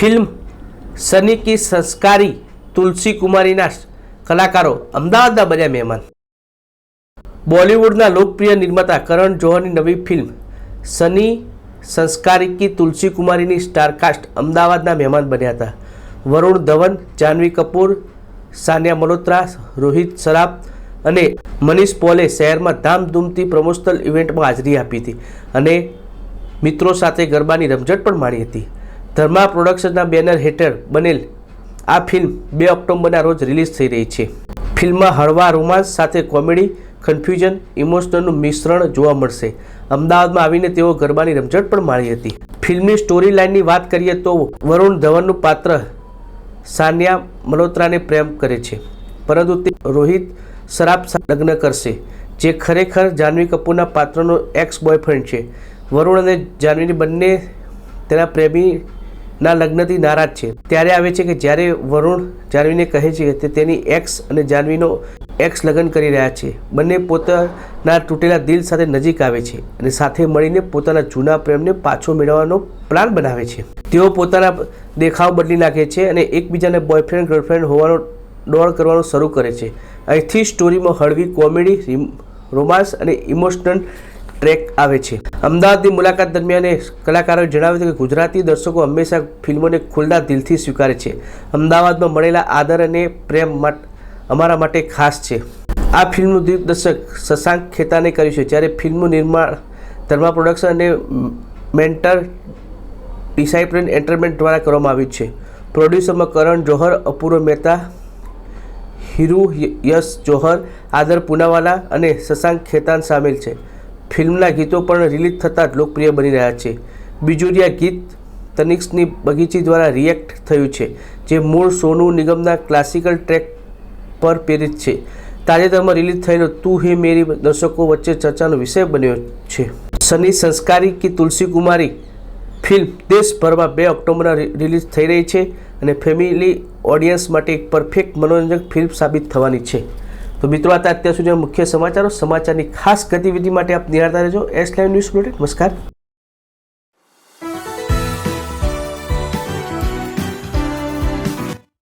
Film Sunny કી સંસ્કારી તુલસી કુમારીના કલાકારો અમદાવાદના બન્યા મહેમાન. બોલિવૂડના લોકપ્રિય નિર્માતા કરણ જોહરની નવી ફિલ્મ સની સંસ્કારી કી તુલસી કુમારીની સ્ટારકાસ્ટ અમદાવાદના મહેમાન બન્યા હતા. વરુણ ધવન જાહ્નવી કપૂર, સાનિયા મલ્હોત્રા, રોહિત સરાફ અને મનીષ પોલે શહેરમાં ધામધૂમથી પ્રમોશનલ ઇવેન્ટમાં હાજરી આપી હતી અને મિત્રો સાથે ગરબાની રમઝટ પણ માણી હતી. ધર્મા પ્રોડક્શનના બેનર હેઠળ બનેલ આ ફિલ્મ બે ઓક્ટોબરના રોજ રિલીઝ થઈ રહી છે. ફિલ્મમાં હળવા રોમાન્સ સાથે કોમેડી, કન્ફ્યુઝન, ઇમોશનલનું મિશ્રણ જોવા મળશે. અમદાવાદમાં આવીને તેઓ ગરબાની રમઝટ પણ માણી હતી. ફિલ્મની સ્ટોરી લાઇનની વાત કરીએ તો વરુણ ધવનનું પાત્ર સાનિયા મલ્હોત્રાને પ્રેમ કરે છે. પરંતુ તે રોહિત સરાફ લગ્ન કરશે, જે ખરેખર જાહ્નવી કપૂરના પાત્રનો એક્સ બોયફ્રેન્ડ છે. વરુણ અને જાહ્નવીની બંને તેના પ્રેમીના લગ્નથી નારાજ છે. ત્યારે આવે છે કે જ્યારે વરુણ જાનવીને કહે છે કે તેની એક્સ અને જાનવીનો એક્સ લગ્ન કરી રહ્યા છે. બંને પોતાના તૂટેલા દિલ સાથે નજીક આવે છે અને સાથે મળીને પોતાના જૂના પ્રેમને પાછો મેળવવાનો પ્લાન બનાવે છે. તેઓ પોતાના દેખાવ બદલી નાખે છે અને એકબીજાને બોયફ્રેન્ડ ગર્લફ્રેન્ડ હોવાનો ડોળ કરવાનું શરૂ કરે છે. અહીંથી સ્ટોરીમાં હળવી કોમેડી રોમાન્સ અને ઇમોશનલ ટ્રેક આવે છે. અમદાવાદની મુલાકાત દરમિયાન કલાકારોએ જણાવ્યું હતું કે ગુજરાતી દર્શકો હંમેશા ફિલ્મોને ખુલ્લા દિલથી સ્વીકારે છે. અમદાવાદમાં મળેલા આદર અને પ્રેમ અમારા માટે ખાસ છે. આ ફિલ્મનું દિગ્દર્શક શશાંક ખેતાને કર્યું છે. જ્યારે ફિલ્મનું નિર્માણ, ધર્મા પ્રોડક્શન અને મેન્ટર ડિસાઇપ્લિન એન્ટરટેનમેન્ટ દ્વારા કરવામાં આવ્યું છે. પ્રોડ્યુસરમાં કરણ જોહર, અપૂર્વ મહેતા, હિરુ યશ જોહર, આદર પૂનાવાલા અને શશાંક ખેતાન સામેલ છે. ફિલ્મના ગીતો પણ રિલીઝ થતાં જ લોકપ્રિય બની રહ્યા છે. બીજુરિયા ગીત તનિક્સની બગીચી દ્વારા રિએક્ટ થયું છે, જે મૂળ સોનુ નિગમના ક્લાસિકલ ટ્રેક પર પ્રેરિત છે. તાજેતરમાં રિલીઝ થયેલો તું હે મેરી દર્શકો વચ્ચે ચર્ચાનો વિષય બન્યો છે. સની સંસ્કારી કે તુલસી કુમારી ફિલ્મ દેશભરમાં બે ઓક્ટોબરના રિલીઝ થઈ રહી છે અને ફેમિલી ઓડિયન્સ માટે એક પરફેક્ટ મનોરંજક ફિલ્મ સાબિત થવાની છે. તો મિત્રો, આ અત્યાર સુધી મુખ્ય સમાચારો. સમાચારની ખાસ ગતિવિધિ માટે આપ નિહાળતા રહેજો. એસ લાઈવ ન્યૂઝ બુલેટિન નમસ્કાર.